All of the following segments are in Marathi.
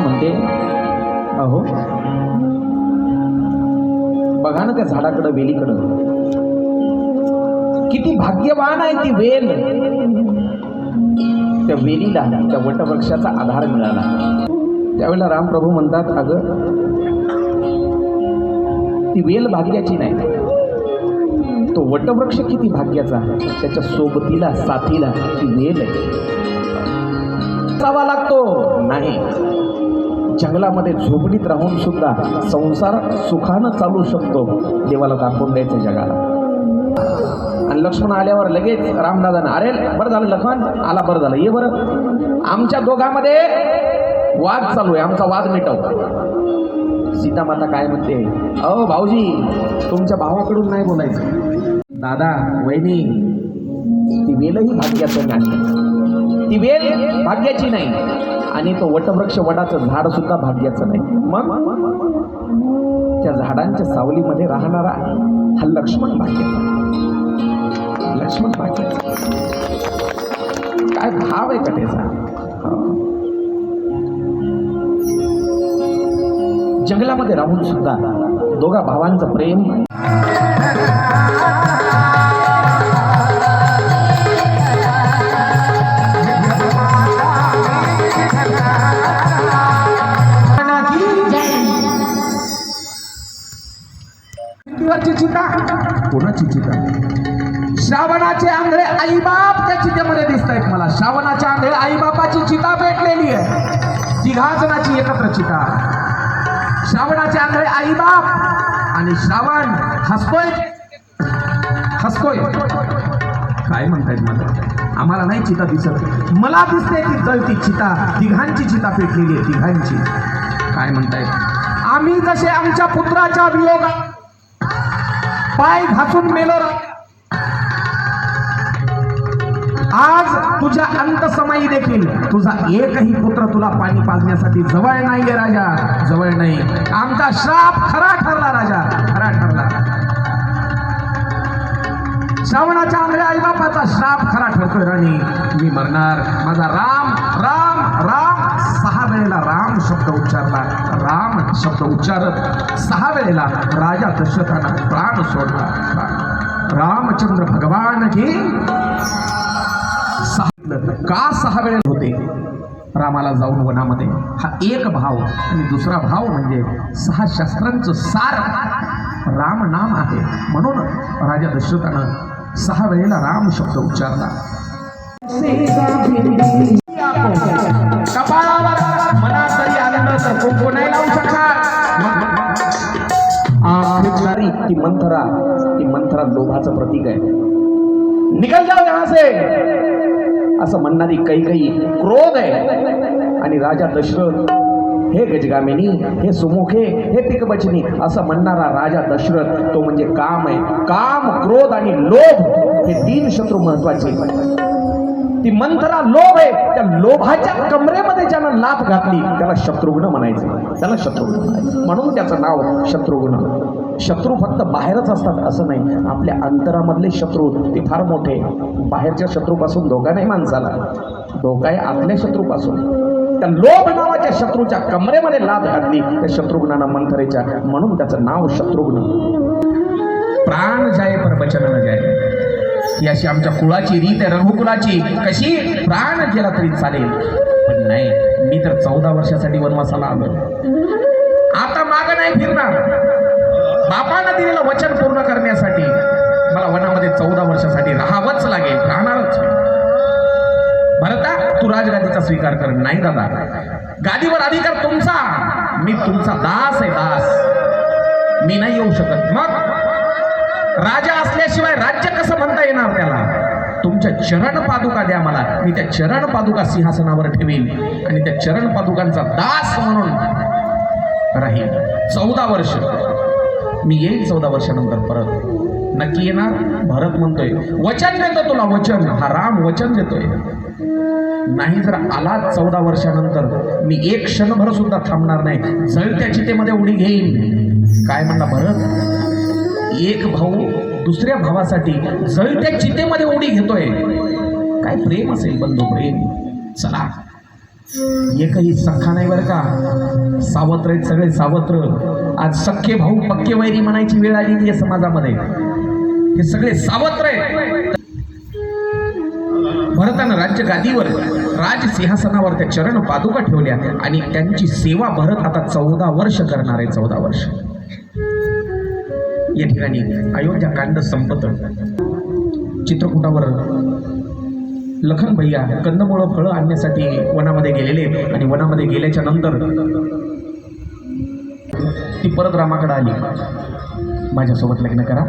म्हणते अहो बघा ना त्या झाडाकडं वेलीकडं. किती भाग्यवान आहे ती वेल. त्या वेलीला त्या वटवृक्षाचा आधार मिळाला. त्यावेळेला रामप्रभू म्हणतात अगं ती वेल भाग्याची नाही. तो वटवृक्ष किती भाग्याचा त्याच्या सोबतीला साथीला ती वेल आहे. लागतो. नाही. जंगलामध्ये झोपडीत राहून सुद्धा संसार सुखानं चालू शकतो देवाला दाखवून द्यायचं जगाला. आणि लक्ष्मण आल्यावर लगेच रामदादानं अरे बरं झालं लक्ष्मण आला बरं झालं ये बरं. आमच्या दोघांमध्ये वाद चालू आहे आमचा वाद मिटव. सीता माता काय म्हणते? अहो भाऊजी तुमच्या भावाकडून नाही बोलायचं. दादा वहिनी ती वेलही भाग्याचं नाही. ती वेल भाग्याची नाही. आणि तो वटवृक्ष वडाचं झाड सुद्धा भाग्याचं नाही. मग? त्या झाडांच्या सावलीमध्ये राहणारा हा लक्ष्मण भाग्याचा. लक्ष्मण भाग्याचा. काय भाव आहे कथेचा जंगलामध्ये राहून सुद्धा दोघा भावांचं प्रेम श्रावणाची चिता श्रावणाचे आंधळे आईबाप त्या चितेमध्ये दिसत आहेत मला. श्रावणाच्या आंधळे आईबापाची चिता पेटलेली आहे. तिघा जणाची एकत्र चिता. श्रावणाचे आंधळे आईबाप आणि श्रावण हसतोय. हसतोय. काय म्हणतायत मला? आम्हाला नाही चिता दिसत. मला दिसते ती जळती चिता. तिघांची चिता पेटलेली आहे तिघांची. काय म्हणतायत? आम्ही जसे आमच्या पुत्राच्या वियोगात पाय घासून मेलो आज तुझ्या अंतसमयी देखील तुझा एकही पुत्र तुला पाणी पाजण्यासाठी जवळ नाहीये राजा. जवळ नाही. आमचा श्राप खरा ठरला राजा. खरा ठरला. श्रावणाच्या आंधळ्या आईबापाचा श्राप खरा ठरतोय राणी. मी मरणार. माझा राम वेळेला राम शब्द उच्चारला. राम शब्द उच्चारत सहा वेळेला राजा दशरथानं प्राण सोडला. रामचंद्र भगवान की सहा का सहा वेळेला होते? रामाला जाऊन वनामध्ये. हा एक भाव आणि दुसरा भाव म्हणजे सहा शस्त्रांचं सार. राम नाम आहे. म्हणून राजा दशरथानं सहा वेळेला राम शब्द उच्चारला. कपाळावर मनात जरी आलं तर कुंकू नाही लावू शकणार. ती मंथरा ती मंथरा लोभाचं प्रतीक आहे निकल जाओ यहां से असं म्हणणारी काही काही क्रोध आहे. आणि राजा दशरथ हे गजगामिनी हे सुमुखे हे पिकबचनी असं म्हणणारा राजा दशरथ तो म्हणजे काम आहे काम क्रोध आणि लोभ. हे तीन शत्रू महत्त्वाचे ती मंथरा लोभ आहे त्या लोभाच्या कमरेमध्ये ज्यानं लाभ घातली त्याला शत्रुघ्न म्हणायचं. त्याला शत्रुघ्न म्हणायचं. म्हणून त्याचं नाव शत्रुघ्न. शत्रू फक्त बाहेरच असतात असं नाही. आपल्या अंतरामधले शत्रू ते फार मोठे. बाहेरच्या शत्रूपासून धोका नाही माणसाला. धोका आहे आपल्या शत्रूपासून. त्या लोभ नावाच्या शत्रूच्या कमरेमध्ये लाभ घातली त्या शत्रुघ्नानं मंथरेच्या. म्हणून त्याचं नाव शत्रुघ्न. प्राण जाय पर वचन जाय. ही अशी आमच्या कुळाची रीत आहे रघुकुलाची. कशी? प्राण गेला तरी चालेल. पण नाही मी तर चौदा वर्षासाठी वनवासाला आलो आता माग नाही फिरणार. बापानं दिलेलं वचन पूर्ण करण्यासाठी मला वनामध्ये चौदा वर्षासाठी राहावंच लागेल राहणारच भरता तू राजगादीचा स्वीकार कर. नाही दादा. गादीवर अधिकार तुमचा. मी तुमचा दास आहे दास. मी नाही येऊ शकत. मग? राजा असल्याशिवाय राज्य कसं म्हणता येणार त्याला? तुमच्या चरण पादुका द्या मला. मी त्या चरण पादुका सिंहासनावर ठेवीन. आणि त्या चरण पादुकांचा दास म्हणून राहील चौदा वर्ष. मी येईल चौदा वर्षानंतर परत. नक्की येणार? भरत म्हणतोय वचन देतो तुला वचन. हा राम वचन देतोय. नाही जर आला चौदा वर्षानंतर मी एक क्षणभर सुद्धा थांबणार नाही. जळत्या चितेमध्ये उडी घेईन. काय म्हणला भरत? एक भाऊ दुसऱ्या भावासाठी जळत्या चितेमध्ये उडी घेतोय. काय प्रेम असेल बंधू प्रेम? चला. एकही सख्खा नाही बरं का? सावत्र आहेत सगळे सावत्र. आज सख्खे भाऊ पक्के वैरी म्हणायची वेळ आलेली आहे समाजामध्ये. हे सगळे सावत्र आहेत. भरतानं राज्य गादीवर राज सिंहासनावर त्या चरण पादुका ठेवल्या आणि त्यांची सेवा भरत आता चौदा वर्ष करणार आहे चौदा वर्ष. या ठिकाणी अयोध्या कांड संपत. चित्रकूटावर लखन भैया कंदमुळं फळं आणण्यासाठी वनामध्ये गेलेले आणि वनामध्ये गेल्याच्यानंतर ती परत रामाकडे आली. माझ्यासोबत लग्न करा.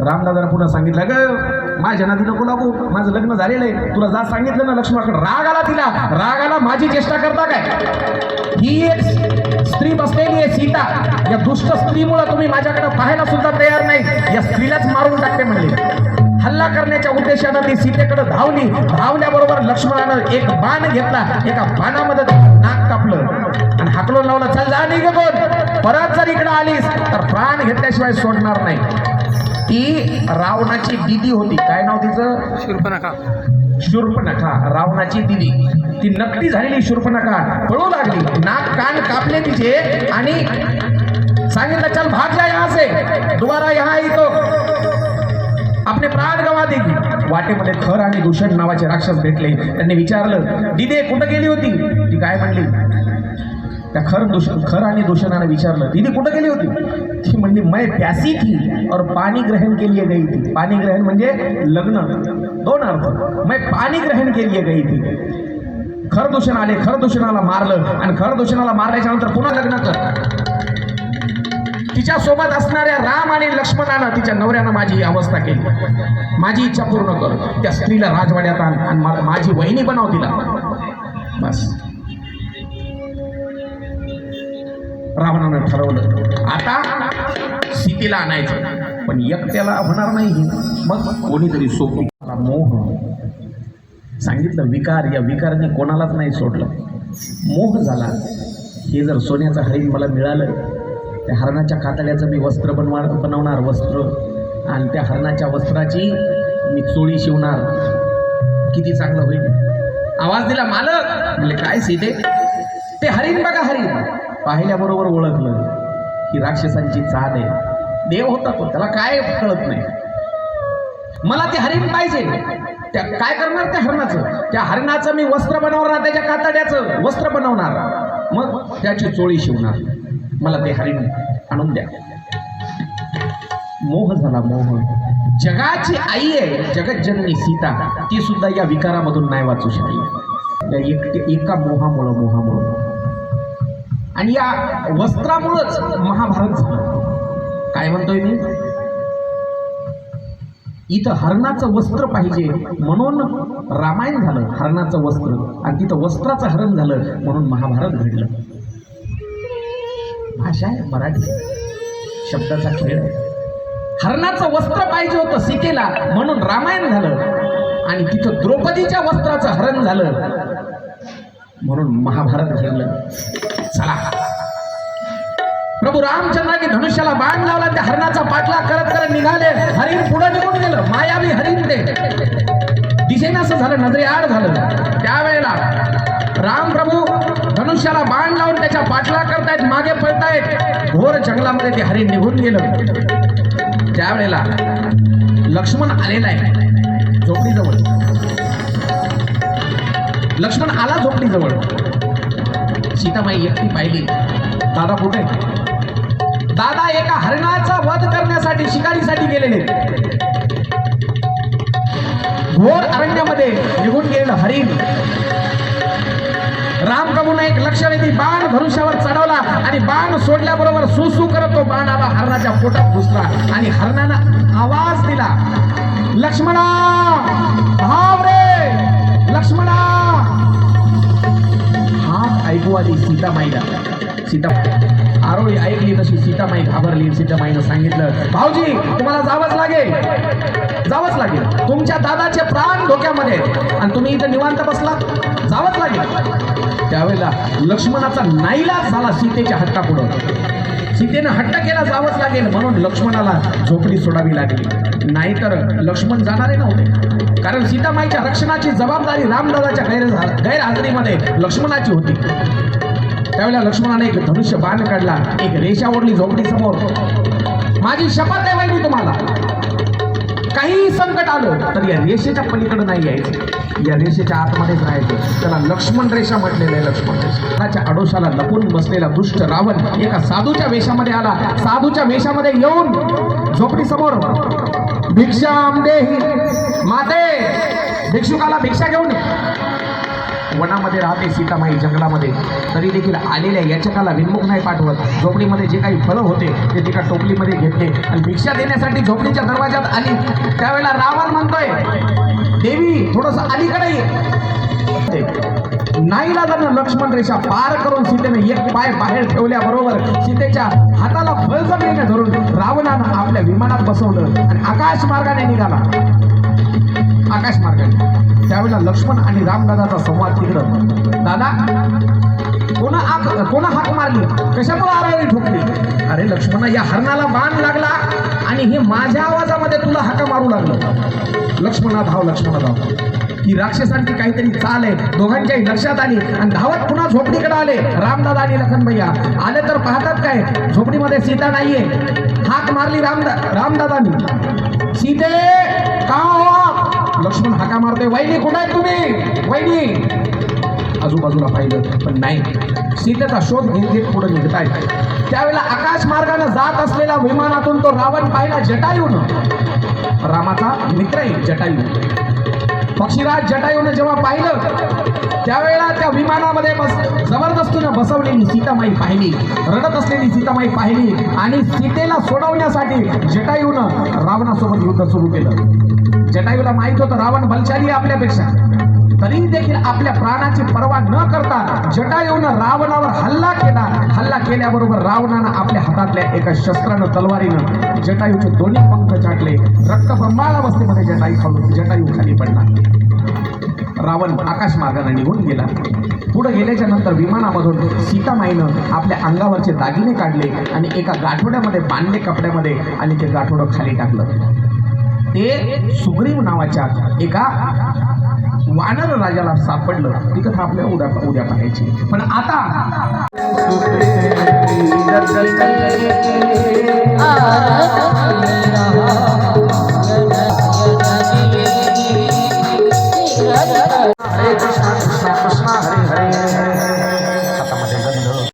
रामदादाला पुन्हा सांगितलं ग माझ्या नादी नको लागू. माझं लग्न झालेलं आहे. तुला जा सांगितलं ना लक्ष्मणाकडे. राग आला तिला. राग आला माझी चेष्टा करता काय? ही एक स्त्री बसलेली आहे सीता. या दुष्ट स्त्रीमुळे तुम्ही माझ्याकडे पाहायला सुद्धा तयार नाही. या स्त्रीलाच मारून टाकते म्हणले. हल्ला करण्याच्या उद्देशानं ती सीतेकडे धावली. धावल्याबरोबर लक्ष्मणानं एक बाण घेतला. एका बाणामध्ये नाक कापलं. आणि हाकलून लावलं चल जा निघ कोण परत जर इकडे आलीस तर प्राण घेतल्याशिवाय सोडणार नाही. ती रावणाची दिदी होती. काय नाव तिचं? शूर्पणखा शूर्पणखा रावणाची दिदी. ती नकटी झालेली शूर्पणखा पळू लागली. नाक कान कापले तिचे आणि सांगितलं चल भाग जा यहाँ से दुबारा यहाँ येतो. आपले प्राण गवा देगी वाटेमध्ये खर आणि दूषण नावाचे राक्षस भेटले. त्यांनी विचारलं दिदे कुठं गेली होती? ती काय म्हणली? त्या खर दुष खर आणि दूषणाने विचारलं दीदी कुठं गेली होती? ती म्हणली मैं प्यासी थी और पाणी ग्रहण के लिए गई थी. पाणी ग्रहण म्हणजे लग्न. दोन अर्थ. मैं पाणी ग्रहण के लिए गई थी. खर दूषण आले खर दूषणाला मारलं आणि खर दूषणाला मारल्याच्या नंतर पुन्हा लग्न कर. तिच्या सोबत असणाऱ्या राम आणि लक्ष्मणानं तिच्या नवऱ्यानं माझी अवस्था केली. माझी इच्छा पूर्ण कर. त्या स्त्रीला राजवाड्यात आण आणि माझी वहिनी बनव तिला. बस. रावणानं ठरवलं. आता सीतेला आणायचं. पण एकट्याला होणार नाही मग कोणीतरी सोबत मोह? सांगितलं विकार या विकाराने कोणालाच नाही सोडलं. मोह झाला. हे जर सोन्याचं हरिण मला मिळालं त्या हरणाच्या कातड्याचं मी वस्त्र बनवा बनवणार वस्त्र आणि त्या हरणाच्या वस्त्राची मी चोळी शिवणार. किती चांगलं होईल. आवाज दिला मालक! म्हणजे काय सीते? ते हरिण बघा हरिण! पाहिल्याबरोबर ओळखलं की राक्षसांची चाल आहे देव होता तो त्याला काय कळत नाही. मला ते हरिण पाहिजे. त्या काय करणार त्या हरणाचं? त्या हरणाचं मी वस्त्र बनवणार त्याच्या कातड्याचं वस्त्र बनवणार. मग त्याची चोळी शिवणार. मला ते हरिण आणून द्या. मोह झाला मोह. जगाची आई आहे जगज्जननी सीता. ती सुद्धा या विकारामधून नाही वाचू शकली. या एकटे एका मोहामुळं मोहामुळं. आणि या वस्त्रामुळंच महाभारत झालं. काय म्हणतोय मी? इथं हरणाचं वस्त्र पाहिजे. म्हणून रामायण झालं हरणाचं वस्त्र. आणि तिथं वस्त्राचं हरण झालं म्हणून महाभारत घडलं. भाषा आहे मराठी. शब्दाचा खेळ. आहे हरणाचं वस्त्र पाहिजे होतं सीतेला म्हणून रामायण झालं. आणि तिथं द्रौपदीच्या वस्त्राचं हरण झालं. म्हणून महाभारत घडलं. चला. प्रभू रामचंद्राने धनुष्याला बाण लावला त्या हरणाचा पाठला करत करत निघाले. हरिण पुढे निघून गेलं. मायावी हरिण ते. दिशेनं असं झालं नजरे आड झालं. त्यावेळेला राम प्रभू धनुष्याला बाण लावून त्याच्या पाठला करतायत मागे पळतायत. घोर जंगलामध्ये ते हरिण निघून गेलं. त्यावेळेला लक्ष्मण आलेला आहे. झोपडीजवळ. लक्ष्मण आला झोपडीजवळ. सीतामाई एकटी पाहिली. दादा कुठे? दादा एका हरणाचा वध करण्यासाठी शिकारीसाठी गेलेले. घोर अरण्यामध्ये निघून गेलेलं हरिण. रामप्रभूने एक लक्षवेधी बाण धनुष्यावर चढवला आणि बाण सोडल्याबरोबर सुसू करत तो बाण आला हरणाच्या पोटात घुसला आणि हरणानं आवाज दिला. लक्ष्मणा! धाव रे! लक्ष्मणा! हा ऐकू आली सीतामाईला सीता आरोळी तशी सीतामाई घाबरली सीतामाईनं सांगितलं भाऊजी तुम्हाला जावंच लागेल. जावंच लागेल. तुमच्या दादाचे प्राण धोक्यामध्ये आणि तुम्ही इथं निवांत बसला जावंच लागेल. त्यावेळेला लक्ष्मणाचा नाईलाज झाला सीतेच्या हट्टापुढं. सीतेनं हट्ट केला जावंच लागेल. म्हणून लक्ष्मणाला झोपडी सोडावी लागली. नाहीतर लक्ष्मण जाणारे नव्हते. कारण सीतामाईच्या रक्षणाची जबाबदारी रामदादाच्या गैर गैरहजेरीमध्ये लक्ष्मणाची होती. त्यावेळेला लक्ष्मणाने एक धनुष्य बाण काढला. एक रेषा ओढली झोपडी समोर माझी शपथ आहे मी तुम्हाला. काही संकट आलं तर या रेषेच्या पलीकडे नाही यायचं. या रेषेच्या आतमध्येच राहायचं. त्याला लक्ष्मण रेषा म्हटलेलं आहे लक्ष्मण रेषा. त्याच्या आडोशाला लपून बसलेला दुष्ट रावण एका साधूच्या वेशामध्ये आला. साधूच्या वेशामध्ये येऊन झोपडी समोर भिक्षा आमदे माते भिक्षुकाला भिक्षा घेऊन वनामध्ये राहते सीतामाई जंगलामध्ये. तरी देखील आलेल्या याचकाला विनमुख नाही पाठवत. झोपडीमध्ये जे काही फळं होते ते तिका टोपलीमध्ये घेतले. आणि भिक्षा देण्यासाठी झोपडीच्या दरवाजात आली. त्यावेळेला रावण म्हणतोय देवी थोडस अलीकडे नाईला जाणं लक्ष्मण रेषा पार करून सीतेने एक पाय बाहेर ठेवल्याबरोबर सीतेच्या हाताला फळजमिनीने धरून रावणानं आपल्या विमानात बसवलं आणि आकाश मार्गाने निघाला. आकाश मार्गाने त्यावेळेला लक्ष्मण आणि रामदादाचा संवाद तिकडं. दादा कोणा आग कोणा हाक मारली? कशामुळे आरावी ठोकली? अरे लक्ष्मण या हरणाला बाण लागला आणि हे माझ्या आवाजामध्ये तुला हाका मारू लागलं. लक्ष्मणा धाव लक्ष्मणा धाव. ही राक्षसांची काहीतरी चाल आहे. दोघांच्याही लक्षात आली आणि धावत पुन्हा झोपडीकडे आले. रामदादा आणि लखनभैया आले तर पाहतात काय? झोपडीमध्ये सीता नाहीये. हाक मारली रामदा रामदादानी. सीते का हो लक्ष्मण हाका मारते वहिनी कुठे आहे तुम्ही? वहिनी! आजूबाजूला पाहिलं पण नाही. सीतेचा शोध घेत घेत पुढे निघताय त्यावेळेला आकाश मार्गाने जात असलेल्या विमानातून तो रावण पाहिला जटायून. रामाचा मित्र आहे जटायू पक्षीराज जटायूने जेव्हा पाहिलं त्यावेळेला त्या विमानामध्ये बस जबरदस्तीनं बसवलेली सीतामाई पाहिली रडत असलेली सीतामाई पाहिली आणि सीतेला सोडवण्यासाठी जटायूनं रावणासोबत युद्ध सुरू केलं. जटायूला माहीत होतं रावण बलशाली आपल्यापेक्षा. तरी देखील आपल्या प्राणाची पर्वा न करता जटायूनं रावणावर हल्ला केला. हल्ला केल्याबरोबर रावणानं आपल्या हातातल्या एका शस्त्रानं तलवारीनं जटायूचे दोन्ही पंख चाटले. रक्त ब्रह्मांडावस्थेमध्ये जटायू खालून जटायू खाली पडला. रावण आकाश मार्गाने निघून गेला. पुढे गेल्याच्यानंतर विमानामधून सीतामाईनं आपल्या अंगावरचे दागिने काढले आणि एका गाठोड्यामध्ये बांधले कपड्यामध्ये आणि ते गाठोडं खाली टाकलं. ते सुग्रीव नावाच्या एका वानर राजाला सापडलं. ती कथा आपल्या उद्या उद्या पाहायची. पण आता